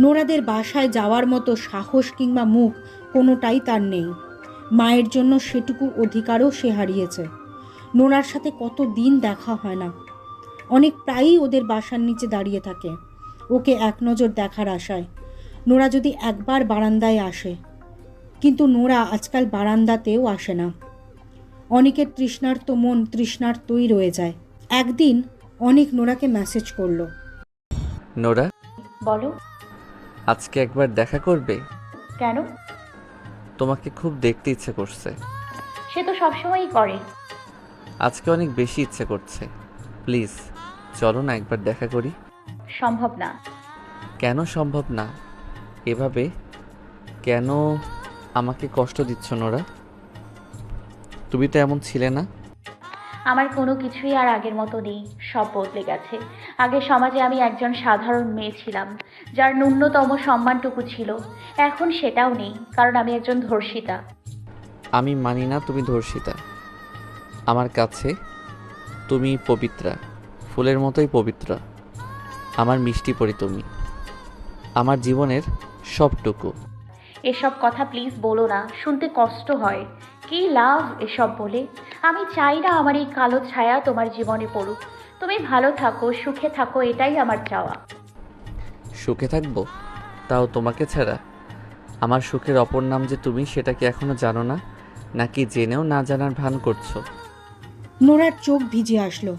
নোরাদের বাসায় যাওয়ার মতো সাহস কিংবা মুখ কোনোটাই তার নেই। মায়ের জন্য সেটুকু অধিকারও সে হারিয়েছে। নোরার সাথে কত দিন দেখা হয় না। অনেক প্রায়ই ওদের বাসার নিচে দাঁড়িয়ে থাকে। ওকে এক নজর দেখার আশায়। নোরা যদি একবার বারান্দায় আসে। কিন্তু নোরা আজকাল বারান্দাতেও আসে না। অনেকের তৃষ্ণার্ত মন তৃষ্ণার্তই রয়ে যায়। একদিন অনেক নোরাকে মেসেজ করল। নোরা? বলো। আজকে একবার দেখা করবে? কেন? তোমাকে খুব দেখতে ইচ্ছে করছে। সে তো সবসময়ই করে। আজকে অনেক বেশি ইচ্ছে করছে। প্লিজ চলো না একবার দেখা করি। সম্ভব না। কেন সম্ভব না? এভাবে কেন আমাকে কষ্ট দিচ্ছ নোরা? তুমি তো এমন ছিলে না। আমার কোনো কিছুই আর আগের মতো নেই সব বদলে গেছে। আগে সমাজে আমি একজন সাধারণ মেয়ে ছিলাম যার ন্যূনতম সম্মানটুকু ছিল। এখন সেটাও নেই কারণ আমি একজন ধর্ষিতা। আমি মানি না তুমি ধর্ষিতা। আমার কাছে তুমি পবিত্রা ফুলের মতোই পবিত্র। আমার মিষ্টি পরি তুমি। আমার জীবনের সবটুকু। এসব কথা প্লিজ বলো না শুনতে কষ্ট হয়। কি লাভ এসব বলে? আমি চাই না আমার এই কালো ছায়া তোমার জীবনে পড়ুক। তুমি ভালো থাকো সুখে থাকো এটাই আমার চাওয়া। সুখে থাকব? তাও তোমাকে ছাড়া? আমার সুখের অপর নাম যে তুমি সেটা কি এখনও জানো না? নাকি জেনেও না জানার ভান করছ? নোরার চোখ ভিজে আসলো।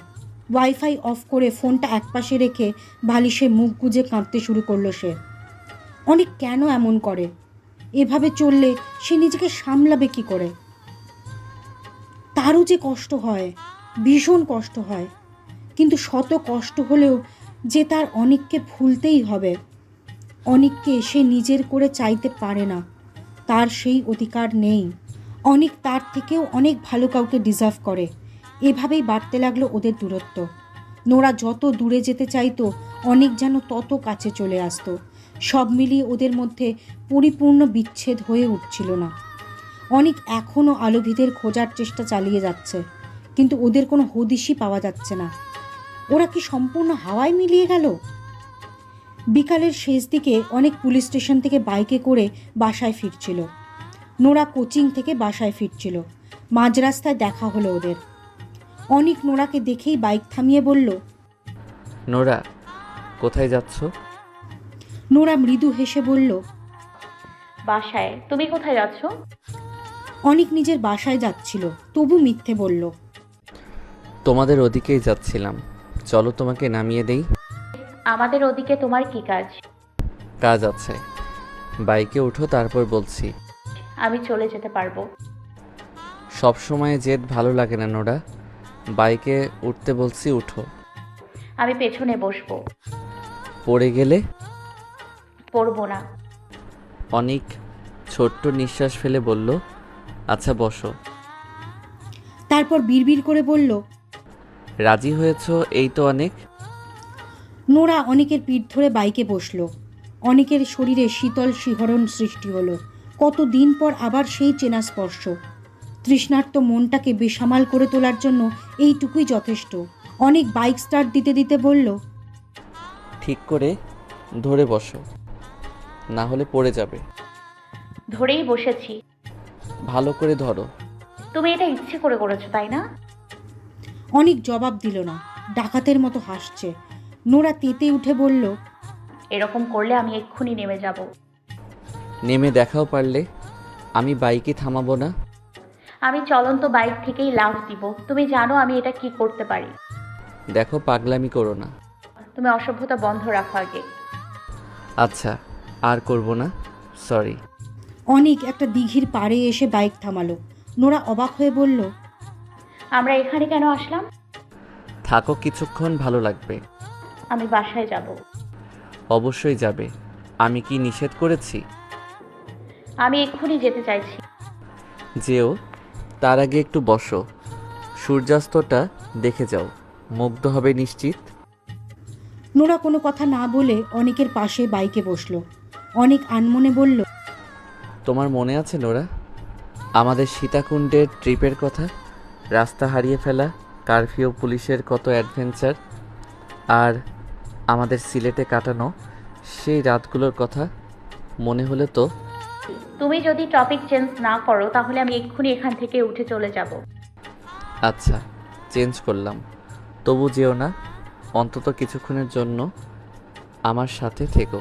ওয়াইফাই অফ করে ফোনটা একপাশে রেখে বালিশে মুখ গুজে কাঁদতে শুরু করল সে। অনেক কেন এমন করে? এভাবে চললে সে নিজেকে সামলাবে কি করে? তারও যে কষ্ট হয়, ভীষণ কষ্ট হয়। কিন্তু শত কষ্ট হলেও যে তার অনেককে ভুলতেই হবে, অনেককে সে নিজের করে চাইতে পারে না, তার সেই অধিকার নেই। অনেক তার থেকেও অনেক ভালো কাউকে ডিজার্ভ করে। এভাবেই বাড়তে লাগল ওদের দূরত্ব। নোরা যত দূরে যেতে চাইতো, অনেক যেন তত কাছে চলে আসতো। সব মিলিয়ে ওদের মধ্যে পরিপূর্ণ বিচ্ছেদ হয়ে উঠছিল না। অনেক এখনও আলোভিদের খোঁজার চেষ্টা চালিয়ে যাচ্ছে কিন্তু ওদের কোনো হদিশই পাওয়া যাচ্ছে না। ওরা কি সম্পূর্ণ হাওয়ায় মিলিয়ে গেল? বিকালের শেষ দিকে অনেক পুলিশ স্টেশন থেকে বাইকে করে বাসায় ফিরছিল। নোরা কোচিং থেকে বাসায় ফিরছিল। মাঝ রাস্তায় দেখা হলো ওদের। অনেক নোরাকে দেখেই বাইক থামিয়ে বলল নোরা কোথায় যাচ্ছ? নোরা মৃদু হেসে বলল বাসায়। তুমি কোথায় যাচ্ছ? অনেক নিজের বাসায় যাচ্ছিল তবু মিথ্যে বলল তোমাদের ওদিকেই যাচ্ছিলাম। চলো তোমাকে নামিয়ে দেই। আমাদের ওদিকে তোমার কি কাজ? কাজ আছে। বাইকে উঠো তারপর বলছি। আমি চলে যেতে পারব। সব সময় জেদ ভালো লাগে না নোরা। বাইকে উঠতে বলছি উঠো। আমি পেছনে বসবো। পড়ে গেলে? পড়ব না। অনেক ছোট্ট নিঃশ্বাস ফেলে বলল আচ্ছা বসো। তারপর বিড়বিড় করে বলল রাজি হয়েছো? এই তো অনেক। নোরা অনেকের পিঠ ধরে বাইকে বসল। অনেকের শরীরে শীতল শিহরণ সৃষ্টি হলো। কত দিন পর আবার সেই চেনা স্পর্শ। তৃষ্ণার্ত মনটাকে বেসামাল করে তোলার জন্য এইটুকুই যথেষ্ট। অনেক বাইক স্টার্ট দিতে দিতে বলল ঠিক করে ধরে বসো। না হলে পড়ে যাবে। ধরেই বসেছি। ভালো করে ধরো। তুমি এটা ইচ্ছে করে করেছ তাই না? অনেক জবাব দিল না ডাকাতের মতো হাসছে। নোরা তেতে উঠে বলল এরকম করলে আমি এক্ষুনি নেমে যাব। নেমে দেখাও পারলে আমি বাইকে থামাবো না? আমি চলন্ত বাইক থেকেই লাভ দিব তুমি জানো আমি এটা কি করতে পারি। দেখো পাগলামি করো না। তুমি অসভ্যতা বন্ধ রাখো আগে। আচ্ছা আর করব না? সরি অনেক একটা দিঘির পাড়ে এসে বাইক থামালো। নোরা অবাক হয়ে বলল আমরা এখানে কেন আসলাম? থাকো কিছুক্ষণ ভালো লাগবে। আমি বাসায় যাব। অবশ্যই যাবে। আমি কি নিষেধ করেছি? আমি এক্ষুনি যেতে চাইছি। যেও তার আগে একটু বসো। সূর্যাস্তটা দেখে যাও। মুগ্ধ হবে নিশ্চিত? নোরা কোনো কথা না বলে অনেকের পাশে বাইকে বসল। অনেক আনমনে বলল তোমার মনে আছে নোরা? আমাদের সীতাকুণ্ডের ট্রিপের কথা রাস্তা হারিয়ে ফেলা কারফিউ পুলিশের কত অ্যাডভেঞ্চার আর আমাদের সিলেটে কাটানো সেই রাতগুলোর কথা মনে হলে তো। তুমি যদি টপিক চেঞ্জ না করো তাহলে আমি এক্ষুনি এখান থেকে উঠে চলে যাব। আচ্ছা চেঞ্জ করলাম। তবু যেও না অন্তত কিছুক্ষণের জন্য আমার সাথে থেকো।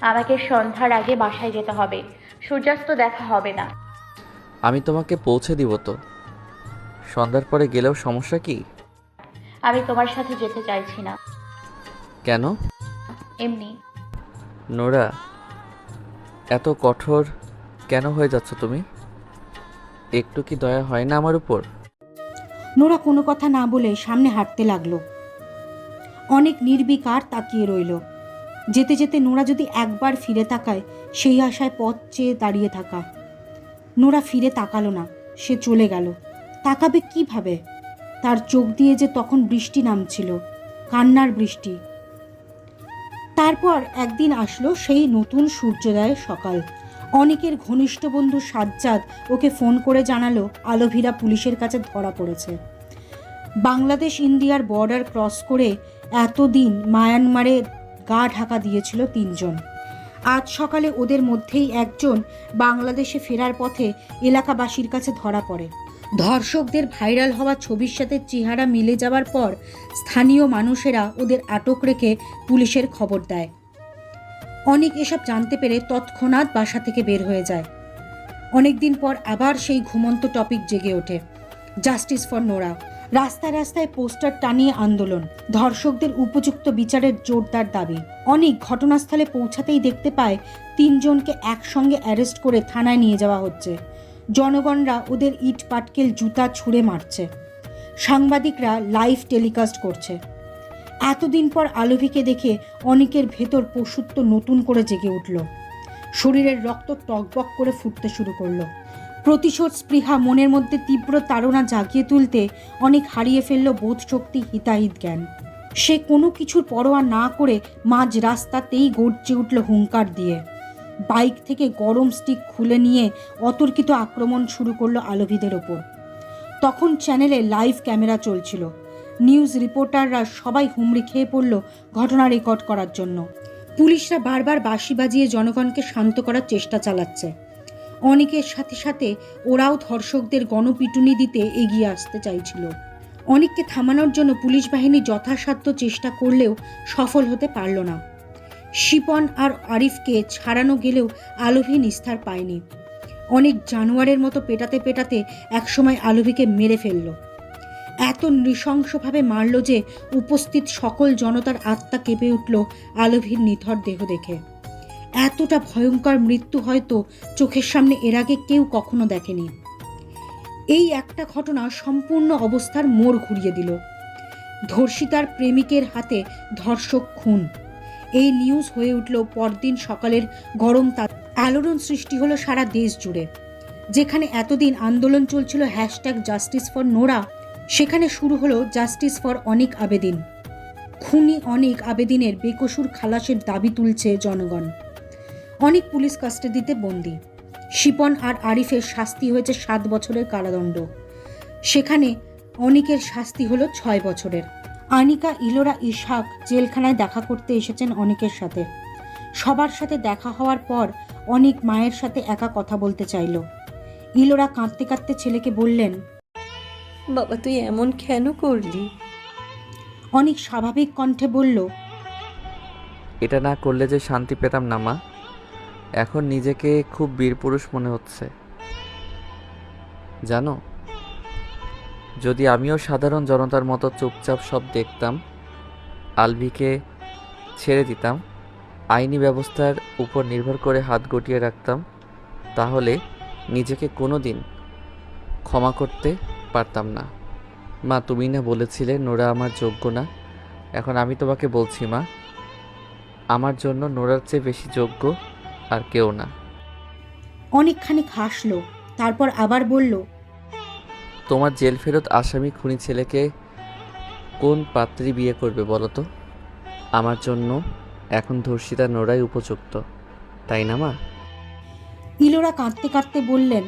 আমাকে সন্ধ্যার আগে বাসায় যেতে হবে। সূর্যাস্ত দেখা হবে না। আমি তোমাকে পৌঁছে দিব তো। সন্ধ্যার পরে গেলেও সমস্যা কি? আমি তোমার সাথে যেতে চাইছি না। কেন? এমনি। নোরা এত কঠোর কেন হয়ে যাচ্ছ তুমি? একটু কি দয়া হয় না আমার উপর? নোরা কোনো কথা না বলে সামনে হাঁটতে লাগল। অনেক নির্বিকার তাকিয়ে রইল। যেতে যেতে নোরা যদি একবার ফিরে তাকায় সেই আশায় পথ চেয়ে দাঁড়িয়ে থাকা। নোরা ফিরে তাকালো না, সে চলে গেল। তাকাবে কীভাবে? তার চোখ দিয়ে যে তখন বৃষ্টি নামছিল, কান্নার বৃষ্টি। তারপর একদিন আসলো সেই নতুন সূর্যোদয়ের সকাল। অনেকের ঘনিষ্ঠ বন্ধু সাজ্জাদ ওকে ফোন করে জানালো, আলোভিরা পুলিশের কাছে ধরা পড়েছে। বাংলাদেশ ইন্ডিয়ার বর্ডার ক্রস করে এতদিন মায়ানমারে গা ঢাকা দিয়েছিল তিনজন। আজ সকালে ওদের মধ্যেই একজন বাংলাদেশে ফেরার পথে এলাকাবাসীর কাছে ধরা পড়ে। ধর্ষকদের ভাইরাল হওয়া ছবির সাথে চেহারা মিলে যাওয়ার পর স্থানীয় মানুষেরা ওদের আটক রেখে পুলিশের খবর দেয়। অনেক এসব জানতে পেরে তৎক্ষণাৎ বাসা থেকে বের হয়ে যায়। অনেকদিন পর আবার সেই ঘুমন্ত টপিক জেগে ওঠে। Justice for Nora. রাস্তায় রাস্তায় পোস্টার টানিয়ে আন্দোলন, ধর্ষকদের উপযুক্ত বিচারের জোরদার দাবি। অনেক ঘটনাস্থলে পৌঁছাতেই দেখতে পায়, তিনজনকে একসঙ্গে অ্যারেস্ট করে থানায় নিয়ে যাওয়া হচ্ছে। জনগণরা ওদের ইট পাটকেল জুতা ছুঁড়ে মারছে। সাংবাদিকরা লাইভ টেলিকাস্ট করছে। এতদিন পর আলভিকে দেখে অনেকের ভেতর পশুত্ব নতুন করে জেগে উঠল। শরীরের রক্ত টকবক করে ফুটতে শুরু করল। প্রতিশোধ স্পৃহা মনের মধ্যে তীব্র তাড়না জাগিয়ে তুলতে অনেক হারিয়ে ফেলল বোধ শক্তি হিতাহিত জ্ঞান সে কোনো কিছুর পরোয়া না করে মাঝ রাস্তাতেই গর্জে উঠল হুঙ্কার দিয়ে। বাইক থেকে গরম স্টিক খুলে নিয়ে অতর্কিত আক্রমণ শুরু করল আলভিদের ওপর। তখন চ্যানেলে লাইভ ক্যামেরা চলছিল। নিউজ রিপোর্টাররা সবাই হুমড়ি খেয়ে পড়ল ঘটনা রেকর্ড করার জন্য। পুলিশরা বারবার বাঁশি বাজিয়ে জনগণকে শান্ত করার চেষ্টা চালাচ্ছে। অনেকের সাথে সাথে ওরাও ধর্ষকদের গণপিটুনি দিতে এগিয়ে আসতে চাইছিল। অনেককে থামানোর জন্য পুলিশ বাহিনী যথাসাধ্য চেষ্টা করলেও সফল হতে পারল না। শিপন আর আরিফকে ছাড়ানো গেলেও আলভি নিস্তার পায়নি। অনেক জানোয়ারের মতো পেটাতে পেটাতে একসময় আলভিকে মেরে ফেলল। এত নৃশংসভাবে মারল যে উপস্থিত সকল জনতার আত্মা কেঁপে উঠল আলভির নিথর দেহ দেখে। এতটা ভয়ঙ্কর মৃত্যু হয়তো চোখের সামনে এর আগে কেউ কখনো দেখেনি। এই একটা ঘটনা সম্পূর্ণ অবস্থার মোড় ঘুরিয়ে দিল। ধর্ষিতার প্রেমিকের হাতে ধর্ষক খুন। এই নিউজ হয়ে উঠল পরদিন সকালের গরম তা আলোড়ন সৃষ্টি হলো সারা দেশ জুড়ে। যেখানে এতদিন আন্দোলন চলছিল হ্যাশট্যাগ জাস্টিস ফর নোরা সেখানে শুরু হলো জাস্টিস ফর অনেক আবেদিন। খুনি অনেক আবেদিনের বেকসুর খালাসের দাবি তুলছে জনগণ। অনেক পুলিশ কাস্টাডিতে বন্দি। শিপন আর আরিফের শাস্তি হয়েছে সাত বছরের কারাদণ্ড। সেখানে অনিকের শাস্তি হলো ছয় বছরের। আনিকা ইলোরা ইশাক জেলখানায় দেখা করতে এসেছেন অনেকের সাথে। সবার সাথে দেখা হওয়ার পর অনেক মায়ের সাথে একা কথা বলতে চাইল। ইলোরা কাঁদতে কাঁদতে ছেলেকে বললেন বাবা তুই এমন কেন করলি? অনেক স্বাভাবিক কণ্ঠে বলল এটা না করলে যে শান্তি পেতাম না মা। এখন নিজেকে খুব বীরপুরুষ মনে হচ্ছে। জানো, যদি আমিও সাধারণ জনতার মতো চুপচাপ সব দেখতাম, আলভিকে ছেড়ে দিতাম, আইনি ব্যবস্থার উপর নির্ভর করে হাত গটিয়ে রাখতাম, তাহলে নিজেকে কোনো দিন ক্ষমা করতে পারতাম না। মা, তুমি না বলেছিলে নোরা আমার যোগ্য না। এখন আমি তোমাকে বলছি, মা, আমার জন্য নোরার চেয়ে বেশি যোগ্য আর কেউ না। অনেকখানি হাসলো তারপর আবার বলল তোমার জেল ফেরত আসামি খুনি ছেলেকে কোন পাত্রী বিয়ে করবে বলো তো? আমার জন্য এখন ধর্ষিতা নোরাই উপযুক্ত তাই না মা? ইলোরা কাঁদতে কাঁদতে বললেন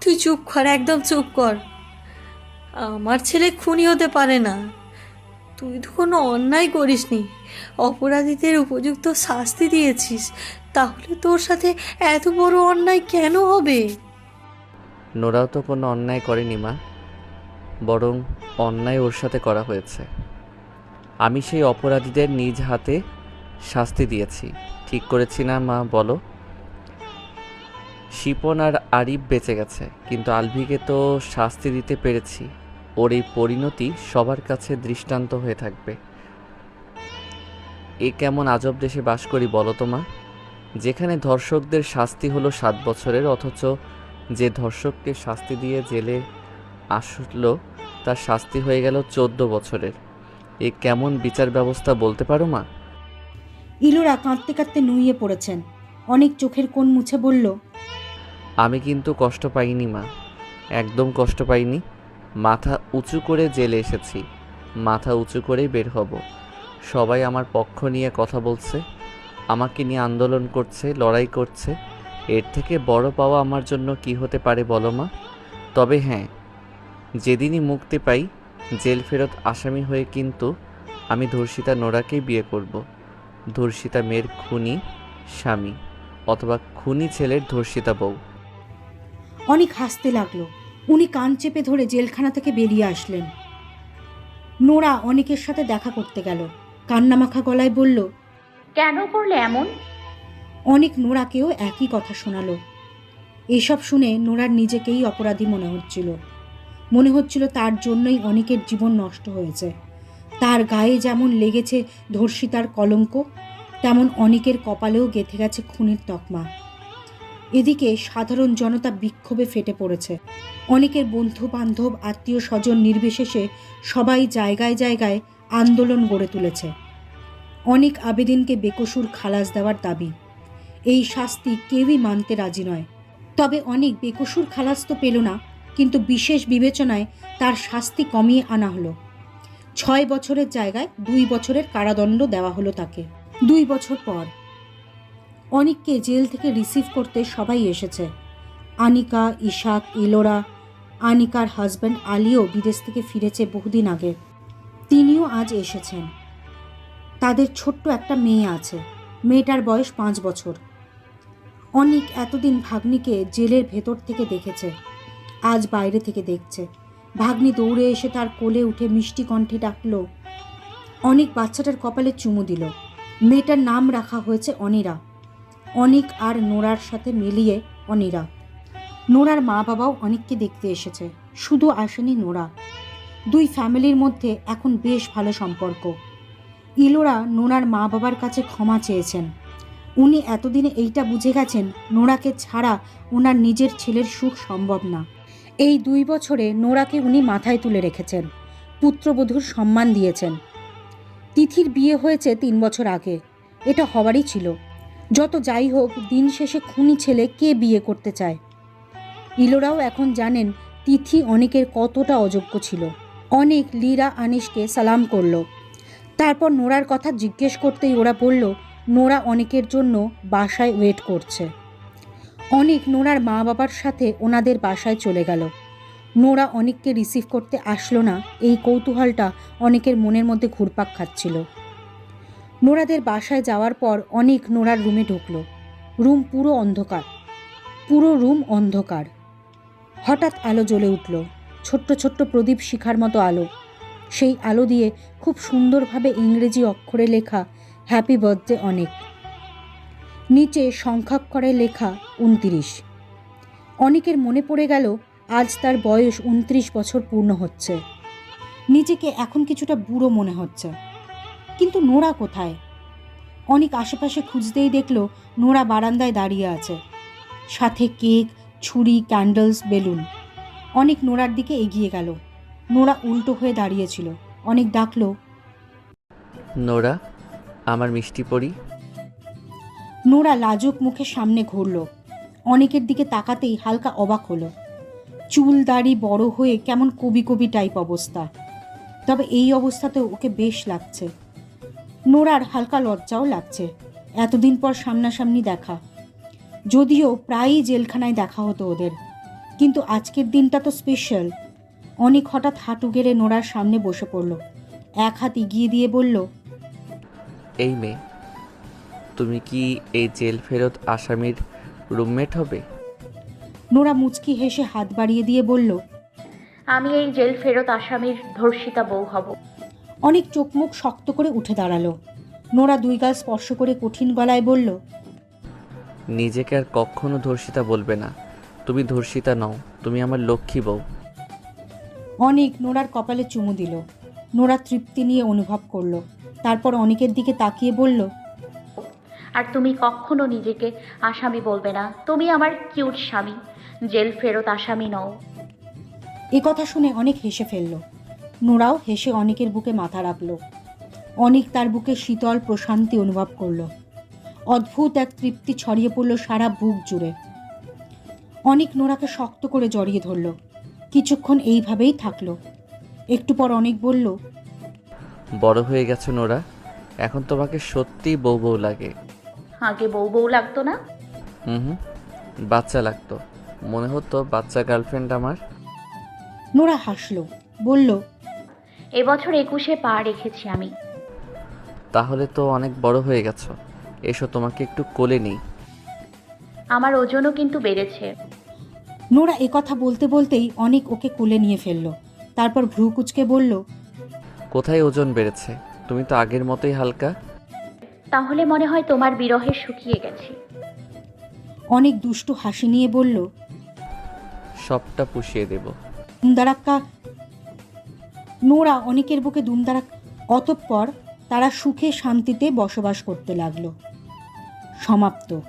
তুই চুপ কর একদম চুপ কর। আমার ছেলে খুনি হতে পারে না। তুই তো কোনো অন্যায় করিসনি। অপরাধীদের উপযুক্ত শাস্তি দিয়েছিস। তাহলে তোর সাথে এত বড় অন্যায় কেন হবে? নোরাও তো কোনো অন্যায় করেনি, মা। বরং অন্যায় ওর সাথে করা হয়েছে। আমি সেই অপরাধীদের নিজ হাতে শাস্তি দিয়েছি। ঠিক করেছি না, মা, বলো? শিপন আর আরিফ বেঁচে গেছে, কিন্তু আলভিকে তো শাস্তি দিতে পেরেছি। ওর এই পরিণতি সবার কাছে দৃষ্টান্ত হয়ে থাকবে। এ কেমন আজব দেশে বাস করি বলো তো মা? যেখানে ধর্ষকদের শাস্তি হলো সাত বছরের অথচ যে ধর্ষককে শাস্তি দিয়ে জেলে আসলো তার শাস্তি হয়ে গেল চোদ্দ বছরের। এ কেমন বিচার ব্যবস্থা বলতে পারো মা? ইলোরা কাঁদতে কাঁদতে নুইয়ে পড়েছেন। অনেক চোখের কোণ মুছে বলল আমি কিন্তু কষ্ট পাইনি মা। একদম কষ্ট পাইনি। মাথা উঁচু করে জেলে এসেছি। মাথা উঁচু করেই বের হব। সবাই আমার পক্ষ নিয়ে কথা বলছে। আমাকে নিয়ে আন্দোলন করছে, লড়াই করছে। এর থেকে বড় পাওয়া আমার জন্য কি হতে পারে বলো মা? তবে হ্যাঁ যেদিনই মুক্তি পাই, জেল ফেরত আসামি হয়ে কিন্তু আমি ধর্ষিতা নোরাকেই বিয়ে করব। ধর্ষিতা মেয়ের খুনি স্বামী, অথবা খুনি ছেলের ধর্ষিতা বউ। অনেক হাসতে লাগল। উনি কান চেপে ধরে জেলখানা থেকে বেরিয়ে আসলেন। নোরা অনেকের সাথে দেখা করতে গেল। কান্নামাখা গলায় বলল কেন করলে এমন? অনেক নোরাকেও একই কথা শোনালো। এসব শুনে নোরার নিজেকেই অপরাধী মনে হচ্ছিল। মনে হচ্ছিল তার জন্যই অনেকের জীবন নষ্ট হয়েছে। তার গায়ে যেমন লেগেছে ধর্ষিতার কলঙ্ক তেমন অনেকের কপালেও গেঁথে গেছে খুনের তকমা। এদিকে সাধারণ জনতা বিক্ষোভে ফেটে পড়েছে। অনেকের বন্ধু বান্ধব আত্মীয় স্বজন নির্বিশেষে সবাই জায়গায় জায়গায় আন্দোলন গড়ে তুলেছে। অনেক আবেদিনকে বেকসুর খালাস দেওয়ার দাবি। এই শাস্তি কেউই মানতে রাজি নয়। তবে অনেক বেকসুর খালাস তো পেল না, কিন্তু বিশেষ বিবেচনায় তার শাস্তি কমিয়ে আনা হলো। ছয় বছরের জায়গায় দুই বছরের কারাদণ্ড দেওয়া হলো তাকে। দুই বছর পর অনিককে জেল থেকে রিসিভ করতে সবাই এসেছে। আনিকা, ইশাক ইলোরা আনিকার হাজব্যান্ড আলিও বিদেশ থেকে ফিরেছে বহুদিন আগে। তিনিও আজ এসেছেন। তাদের ছোট্ট একটা মেয়ে আছে। মেয়েটার বয়স পাঁচ বছর। অনিক এতদিন ভাগ্নিকে জেলের ভেতর থেকে দেখেছে। আজ বাইরে থেকে দেখছে। ভাগ্নি দৌড়ে এসে তার কোলে উঠে মিষ্টি কণ্ঠে ডাকলো। অনেক বাচ্চাটার কপালে চুমু দিল। মেয়েটার নাম রাখা হয়েছে অনিরা। অনিক আর নোরার সাথে মিলিয়ে অনিরা। নোরার মা বাবাও অনেককে দেখতে এসেছে। শুধু আসেনি নোরা। দুই ফ্যামিলির মধ্যে এখন বেশ ভালো সম্পর্ক। ইলোরা নোরার মা বাবার কাছে ক্ষমা চেয়েছেন। উনি এতদিনে এইটা বুঝে গেছেন, নোরাকে ছাড়া ওনার নিজের ছেলের সুখ সম্ভব না। এই দুই বছরে নোরাকে উনি মাথায় তুলে রেখেছেন, পুত্রবধূর সম্মান দিয়েছেন। তিথির বিয়ে হয়েছে তিন বছর আগে। এটা হবারই ছিল। যত যাই হোক, দিন শেষে খুনি ছেলে কে বিয়ে করতে চায়? ইলোরাও এখন জানেন তিথি অনেকের কতটা অযোগ্য ছিল। অনেক লীরা আনিসকে সালাম করল। তারপর নোরার কথা জিজ্ঞেস করতেই ওরা বলল, নোরা অনেকের জন্য বাসায় ওয়েট করছে। অনেক নোরার মা বাবার সাথে ওনাদের বাসায় চলে গেল। নোরা অনেককে রিসিভ করতে আসলো না, এই কৌতূহলটা অনেকের মনের মধ্যে ঘুরপাক খাচ্ছিল। নোরাদের বাসায় যাওয়ার পর অনেক নোরার রুমে ঢুকলো। রুম পুরো অন্ধকার, পুরো রুম অন্ধকার। হঠাৎ আলো জ্বলে উঠল, ছোট্ট ছোট্ট প্রদীপ শিখার মতো আলো। সেই আলো দিয়ে খুব সুন্দরভাবে ইংরেজি অক্ষরে লেখা হ্যাপি বার্থডে অনেক। নিচে সংখ্যাক্ষরে লেখা উনতিরিশ অনেকের মনে পড়ে গেল, আজ তার বয়স উনত্রিশ বছর পূর্ণ হচ্ছে। নিজেকে এখন কিছুটা বুড়ো মনে হচ্ছে। কিন্তু নোরা কোথায়? অনেক আশেপাশে খুঁজতেই দেখল নোরা বারান্দায় দাঁড়িয়ে আছে। সাথে কেক ছুরি ক্যান্ডেলস বেলুন। অনেক নোরার দিকে এগিয়ে গেল। নোরা উল্টো হয়ে দাঁড়িয়েছিল। অনেক ডাকলো নোরা আমার মিষ্টি পরি? নোরা লাজুক মুখে সামনে ঘুরল। অনেকের দিকে তাকাতেই হালকা অবাক হলো। চুল দাড়ি বড় হয়ে কেমন কবি কবি টাইপ অবস্থা। তবে এই অবস্থাতেও ওকে বেশ লাগছে। নোরার হালকা লজ্জাও লাগছে। এতদিন পর সামনাসামনি দেখা। যদিও প্রায়ই জেলখানায় দেখা হতো ওদের। কিন্তু আজকের দিনটা তো স্পেশাল অনেক হঠাৎ হাঁটু গেড়ে নোরার সামনে বসে পড়ল। এক হাত এগিয়ে দিয়ে বলল এই মেয়ে তুমি কি এই জেল ফেরত আসামির রুমমেট হবে? নোরা মুচকি হেসে হাত বাড়িয়ে দিয়ে বলল আমি এই জেল ফেরত আসামির ধর্ষিতা বউ হব। অনেক চোখ মুখ শক্ত করে উঠে দাঁড়াল। নোরা দুই গাল স্পর্শ করে কঠিন গলায় বলল নিজেকে আর কখনো ধর্ষিতা বলবে না। তুমি ধর্ষিতা নও তুমি আমার লক্ষ্মী বউ। অনেক নোরার কপালে চুমু দিল। নোরা তৃপ্তি নিয়ে অনুভব করল। তারপর অনেকের দিকে তাকিয়ে বলল আর তুমি কখনো নিজেকে আসামি বলবে না। তুমি আমার কিউট স্বামী। জেল ফেরত আসামি নও। এ কথা শুনে অনেক হেসে ফেলল। নোরাও হেসে অনেকের বুকে মাথা রাখল। অনেক তার বুকে শীতল প্রশান্তি অনুভব করল। অদ্ভুত এক তৃপ্তি ছড়িয়ে পড়ল সারা বুক জুড়ে। অনেক নোরাকে শক্ত করে জড়িয়ে ধরল। কিছুক্ষণ এইভাবেই থাকল। একটু পর অনেক বলল বড় হয়ে গেছো নোরা। এখন তোমাকে সত্যি বউ বউ লাগে। আগে বউ বউ লাগতো না? হুম হুম বাচ্চা লাগতো। মনে হতো বাচ্চা গার্লফ্রেন্ড আমার। নোরা হাসলো বলল এবছর একুশে পা রেখেছি আমি। তাহলে তো অনেক বড় হয়ে গেছো। এসো তোমাকে একটু কোলে নেই। আমার ওজনও কিন্তু বেড়েছে। নোরা কথা বলতে বলতেই অনেক ওকে কোলে নিয়ে ফেলল। তারপর ভ্রু কুচকে বলল কোথায় ওজন বেড়েছে? তুমি তো আগের মতোই হালকা। তাহলে মনে হয় তোমার বিরহে শুকিয়ে গেছি। অনেক দুষ্টু হাসি নিয়ে বলল সবটা পুষিয়ে দেব। দুমদারাক্কা নোরা অনেকের বুকে দুমদারা অতঃপর তারা সুখে শান্তিতে বসবাস করতে লাগল। সমাপ্ত।